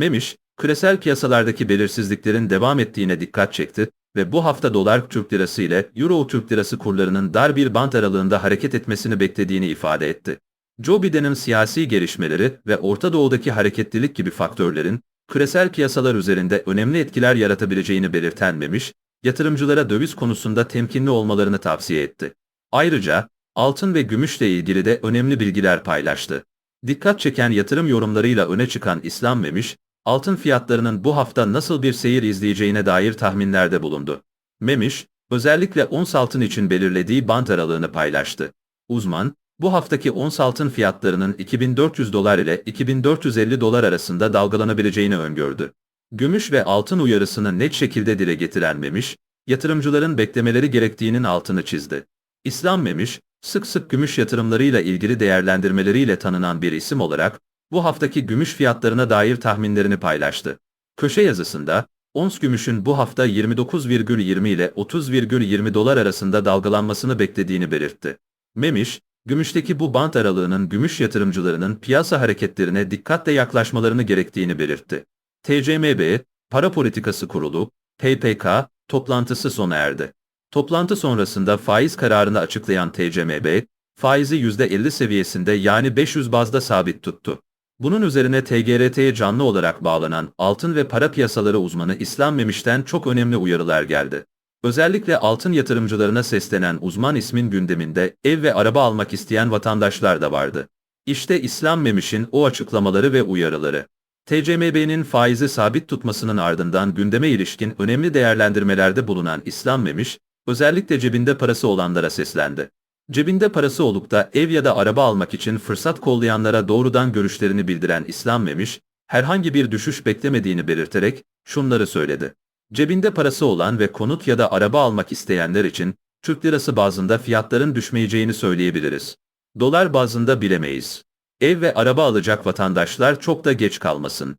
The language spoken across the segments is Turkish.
Memiş, küresel piyasalardaki belirsizliklerin devam ettiğine dikkat çekti ve bu hafta dolar Türk lirası ile euro Türk lirası kurlarının dar bir bant aralığında hareket etmesini beklediğini ifade etti. Joe Biden'ın siyasi gelişmeleri ve Orta Doğu'daki hareketlilik gibi faktörlerin küresel piyasalar üzerinde önemli etkiler yaratabileceğini belirten Memiş, yatırımcılara döviz konusunda temkinli olmalarını tavsiye etti. Ayrıca, altın ve gümüşle ilgili de önemli bilgiler paylaştı. Dikkat çeken yatırım yorumlarıyla öne çıkan İslam Memiş, altın fiyatlarının bu hafta nasıl bir seyir izleyeceğine dair tahminlerde bulundu. Memiş, özellikle ons altın için belirlediği bant aralığını paylaştı. Uzman, bu haftaki ons altın fiyatlarının 2400 dolar ile 2450 dolar arasında dalgalanabileceğini öngördü. Gümüş ve altın uyarısını net şekilde dile getiren Memiş, yatırımcıların beklemeleri gerektiğinin altını çizdi. İslam Memiş, sık sık gümüş yatırımlarıyla ilgili değerlendirmeleriyle tanınan bir isim olarak, bu haftaki gümüş fiyatlarına dair tahminlerini paylaştı. Köşe yazısında, ons gümüşün bu hafta 29,20 ile 30,20 dolar arasında dalgalanmasını beklediğini belirtti. Memiş, gümüşteki bu bant aralığının gümüş yatırımcılarının piyasa hareketlerine dikkatle yaklaşmalarını gerektiğini belirtti. TCMB, Para Politikası Kurulu, PPK, toplantısı sona erdi. Toplantı sonrasında faiz kararını açıklayan TCMB, faizi %50 seviyesinde yani 500 bazda sabit tuttu. Bunun üzerine TGRT'ye canlı olarak bağlanan altın ve para piyasaları uzmanı İslam Memiş'ten çok önemli uyarılar geldi. Özellikle altın yatırımcılarına seslenen uzman ismin gündeminde ev ve araba almak isteyen vatandaşlar da vardı. İşte İslam Memiş'in o açıklamaları ve uyarıları. TCMB'nin faizi sabit tutmasının ardından gündeme ilişkin önemli değerlendirmelerde bulunan İslam Memiş, özellikle cebinde parası olanlara seslendi. Cebinde parası olup da ev ya da araba almak için fırsat kollayanlara doğrudan görüşlerini bildiren İslam Memiş, herhangi bir düşüş beklemediğini belirterek şunları söyledi. Cebinde parası olan ve konut ya da araba almak isteyenler için Türk lirası bazında fiyatların düşmeyeceğini söyleyebiliriz. Dolar bazında bilemeyiz. Ev ve araba alacak vatandaşlar çok da geç kalmasın.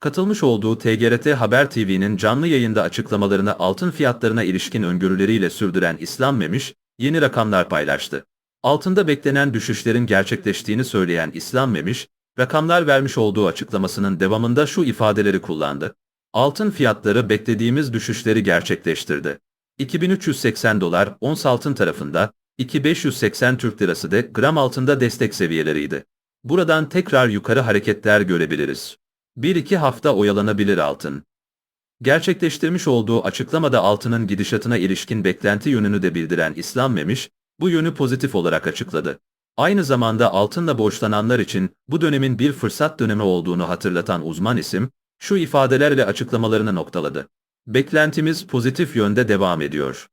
Katılmış olduğu TGRT Haber TV'nin canlı yayında açıklamalarını altın fiyatlarına ilişkin öngörüleriyle sürdüren İslam Memiş, yeni rakamlar paylaştı. Altında beklenen düşüşlerin gerçekleştiğini söyleyen İslam Memiş, rakamlar vermiş olduğu açıklamasının devamında şu ifadeleri kullandı. Altın fiyatları beklediğimiz düşüşleri gerçekleştirdi. 2380 dolar ons altın tarafında, 2580 Türk lirası de gram altında destek seviyeleriydi. Buradan tekrar yukarı hareketler görebiliriz. 1-2 hafta oyalanabilir altın. Gerçekleştirmiş olduğu açıklamada altının gidişatına ilişkin beklenti yönünü de bildiren İslam Memiş, bu yönü pozitif olarak açıkladı. Aynı zamanda altınla borçlananlar için bu dönemin bir fırsat dönemi olduğunu hatırlatan uzman isim, şu ifadelerle açıklamalarını noktaladı. Beklentimiz pozitif yönde devam ediyor.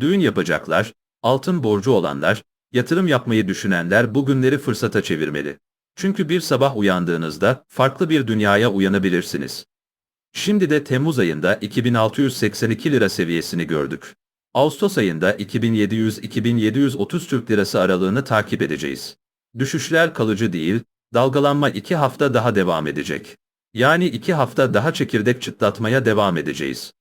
Düğün yapacaklar, altın borcu olanlar, yatırım yapmayı düşünenler bu günleri fırsata çevirmeli. Çünkü bir sabah uyandığınızda farklı bir dünyaya uyanabilirsiniz. Şimdi de Temmuz ayında 2682 lira seviyesini gördük. Ağustos ayında 2700-2730 Türk Lirası aralığını takip edeceğiz. Düşüşler kalıcı değil, dalgalanma 2 hafta daha devam edecek. Yani 2 hafta daha çekirdek çıtlatmaya devam edeceğiz.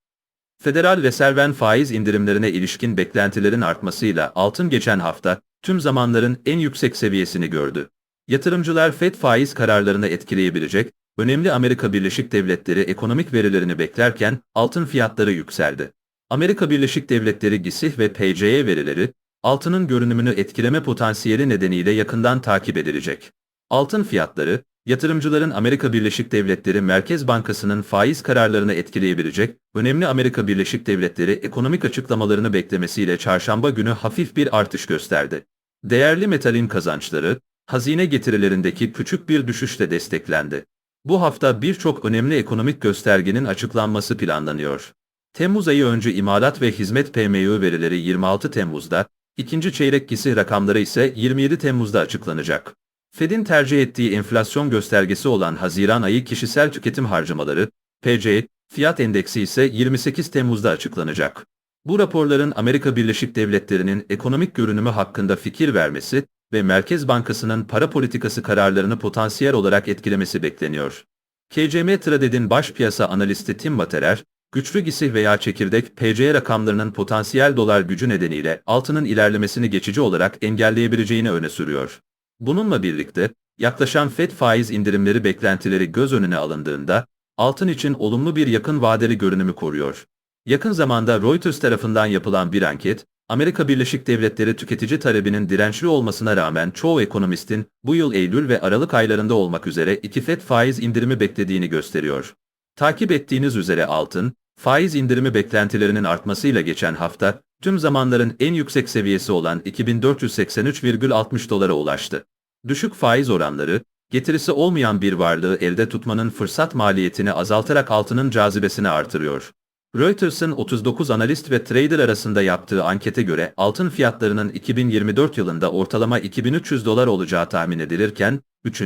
Federal Reserven faiz indirimlerine ilişkin beklentilerin artmasıyla altın geçen hafta tüm zamanların en yüksek seviyesini gördü. Yatırımcılar FED faiz kararlarını etkileyebilecek, önemli Amerika Birleşik Devletleri ekonomik verilerini beklerken altın fiyatları yükseldi. Amerika Birleşik Devletleri GİSİH ve PCE verileri, altının görünümünü etkileme potansiyeli nedeniyle yakından takip edilecek. Altın fiyatları, yatırımcıların Amerika Birleşik Devletleri Merkez Bankası'nın faiz kararlarını etkileyebilecek, önemli Amerika Birleşik Devletleri ekonomik açıklamalarını beklemesiyle çarşamba günü hafif bir artış gösterdi. Değerli metalin kazançları, hazine getirilerindeki küçük bir düşüşle desteklendi. Bu hafta birçok önemli ekonomik göstergenin açıklanması planlanıyor. Temmuz ayı önce imalat ve hizmet PMI verileri 26 Temmuz'da, ikinci çeyrek gisi rakamları ise 27 Temmuz'da açıklanacak. Fed'in tercih ettiği enflasyon göstergesi olan Haziran ayı kişisel tüketim harcamaları, PCE, fiyat endeksi ise 28 Temmuz'da açıklanacak. Bu raporların Amerika Birleşik Devletleri'nin ekonomik görünümü hakkında fikir vermesi ve Merkez Bankası'nın para politikası kararlarını potansiyel olarak etkilemesi bekleniyor. KCM Traded'in baş piyasa analisti Tim Materer, güçlü gisi veya çekirdek PC rakamlarının potansiyel dolar gücü nedeniyle altının ilerlemesini geçici olarak engelleyebileceğini öne sürüyor. Bununla birlikte, yaklaşan FED faiz indirimleri beklentileri göz önüne alındığında, altın için olumlu bir yakın vadeli görünümü koruyor. Yakın zamanda Reuters tarafından yapılan bir anket, Amerika Birleşik Devletleri tüketici talebinin dirençli olmasına rağmen çoğu ekonomistin bu yıl Eylül ve Aralık aylarında olmak üzere iki FED faiz indirimi beklediğini gösteriyor. Takip ettiğiniz üzere altın, faiz indirimi beklentilerinin artmasıyla geçen hafta, tüm zamanların en yüksek seviyesi olan 2483,60 dolara ulaştı. Düşük faiz oranları, getirisi olmayan bir varlığı elde tutmanın fırsat maliyetini azaltarak altının cazibesini artırıyor. Reuters'ın 39 analist ve trader arasında yaptığı ankete göre altın fiyatlarının 2024 yılında ortalama 2300 dolar olacağı tahmin edilirken, 3.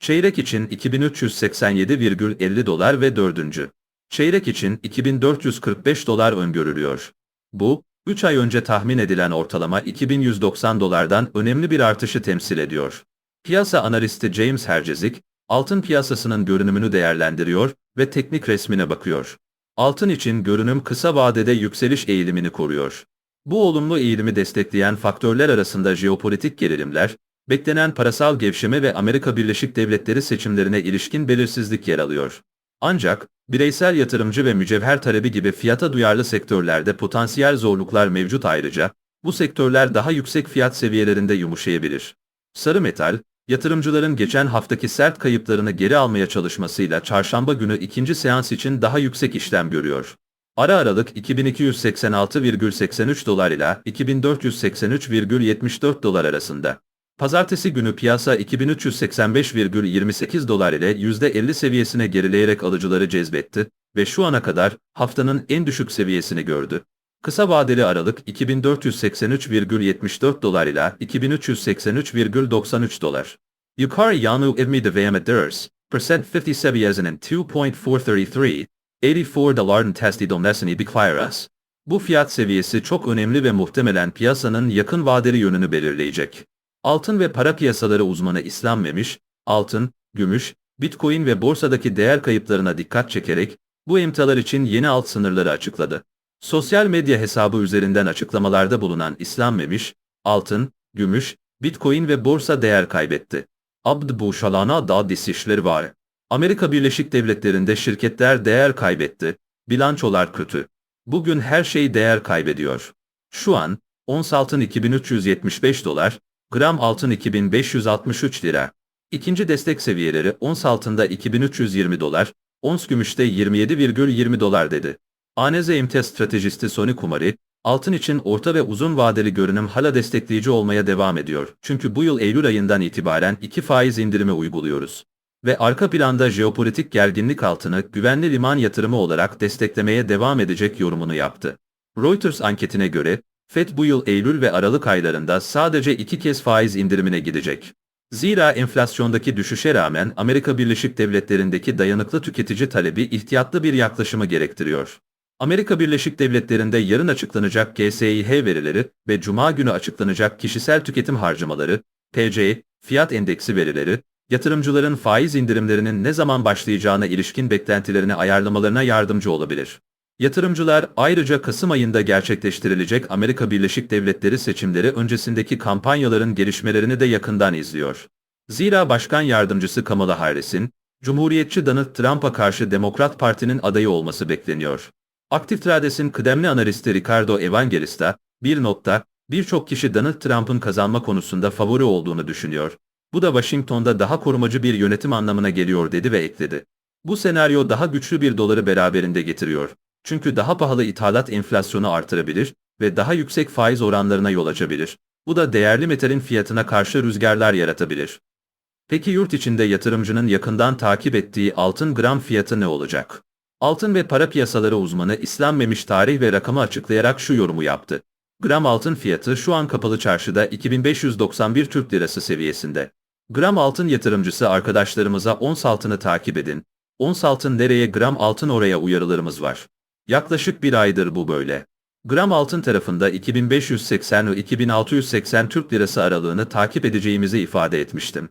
çeyrek için 2387,50 dolar ve 4. çeyrek için 2445 dolar öngörülüyor. Bu, 3 ay önce tahmin edilen ortalama 2190 dolardan önemli bir artışı temsil ediyor. Piyasa analisti James Hercezik, altın piyasasının görünümünü değerlendiriyor ve teknik resmine bakıyor. Altın için görünüm kısa vadede yükseliş eğilimini koruyor. Bu olumlu eğilimi destekleyen faktörler arasında jeopolitik gerilimler, beklenen parasal gevşeme ve Amerika Birleşik Devletleri seçimlerine ilişkin belirsizlik yer alıyor. Ancak, bireysel yatırımcı ve mücevher talebi gibi fiyata duyarlı sektörlerde potansiyel zorluklar mevcut ayrıca, bu sektörler daha yüksek fiyat seviyelerinde yumuşayabilir. Sarı metal, yatırımcıların geçen haftaki sert kayıplarını geri almaya çalışmasıyla çarşamba günü ikinci seans için daha yüksek işlem görüyor. Ara aralık 2286,83 dolar ile 2483,74 dolar arasında. Pazartesi günü piyasa 2385,28 dolar ile %50 seviyesine gerileyerek alıcıları cezbetti ve şu ana kadar haftanın en düşük seviyesini gördü. Kısa vadeli aralık 2483,74 dolar ile 2383,93 dolar. Yukarı yanı evmi devam ediyoruz. Percent 50 seviyesinin 2.433, 84 doların testi domesini bekliyoruz. Bu fiyat seviyesi çok önemli ve muhtemelen piyasanın yakın vadeli yönünü belirleyecek. Altın ve para piyasaları uzmanı İslam Memiş, altın, gümüş, bitcoin ve borsadaki değer kayıplarına dikkat çekerek, bu emtialar için yeni alt sınırları açıkladı. Sosyal medya hesabı üzerinden açıklamalarda bulunan İslam Memiş, altın, gümüş, bitcoin ve borsa değer kaybetti. Abd bu şalana da disişleri var. Amerika Birleşik Devletleri'nde şirketler değer kaybetti, bilançolar kötü. Bugün her şey değer kaybediyor. Şu an, ons altın 2375 dolar, gram altın 2563 lira. İkinci destek seviyeleri ons altında 2320 dolar, ons gümüşte 27,20 dolar dedi. ANZ emtia stratejisti Sony Kumari, altın için orta ve uzun vadeli görünüm hala destekleyici olmaya devam ediyor. Çünkü bu yıl Eylül ayından itibaren iki faiz indirimi uyguluyoruz. Ve arka planda jeopolitik gerginlik altını güvenli liman yatırımı olarak desteklemeye devam edecek yorumunu yaptı. Reuters anketine göre, FED bu yıl Eylül ve Aralık aylarında sadece iki kez faiz indirimine gidecek. Zira enflasyondaki düşüşe rağmen Amerika Birleşik Devletleri'ndeki dayanıklı tüketici talebi ihtiyatlı bir yaklaşımı gerektiriyor. Amerika Birleşik Devletleri'nde yarın açıklanacak GSİH verileri ve Cuma günü açıklanacak kişisel tüketim harcamaları, PCE, fiyat endeksi verileri, yatırımcıların faiz indirimlerinin ne zaman başlayacağına ilişkin beklentilerini ayarlamalarına yardımcı olabilir. Yatırımcılar ayrıca Kasım ayında gerçekleştirilecek Amerika Birleşik Devletleri seçimleri öncesindeki kampanyaların gelişmelerini de yakından izliyor. Zira Başkan Yardımcısı Kamala Harris'in, Cumhuriyetçi Donald Trump'a karşı Demokrat Parti'nin adayı olması bekleniyor. Aktif Trades'in kıdemli analisti Ricardo Evangelista, bir nokta, birçok kişi Donald Trump'ın kazanma konusunda favori olduğunu düşünüyor. Bu da Washington'da daha korumacı bir yönetim anlamına geliyor dedi ve ekledi. Bu senaryo daha güçlü bir doları beraberinde getiriyor. Çünkü daha pahalı ithalat enflasyonu artırabilir ve daha yüksek faiz oranlarına yol açabilir. Bu da değerli metalin fiyatına karşı rüzgarlar yaratabilir. Peki yurt içinde yatırımcının yakından takip ettiği altın gram fiyatı ne olacak? Altın ve para piyasaları uzmanı İslam Memiş tarih ve rakamı açıklayarak şu yorumu yaptı. Gram altın fiyatı şu an kapalı çarşıda 2591 Türk Lirası seviyesinde. Gram altın yatırımcısı arkadaşlarımıza ons altını takip edin. Ons altın nereye gram altın oraya uyarılarımız var. Yaklaşık bir aydır bu böyle. Gram altın tarafında 2580 ve 2680 Türk Lirası aralığını takip edeceğimizi ifade etmiştim.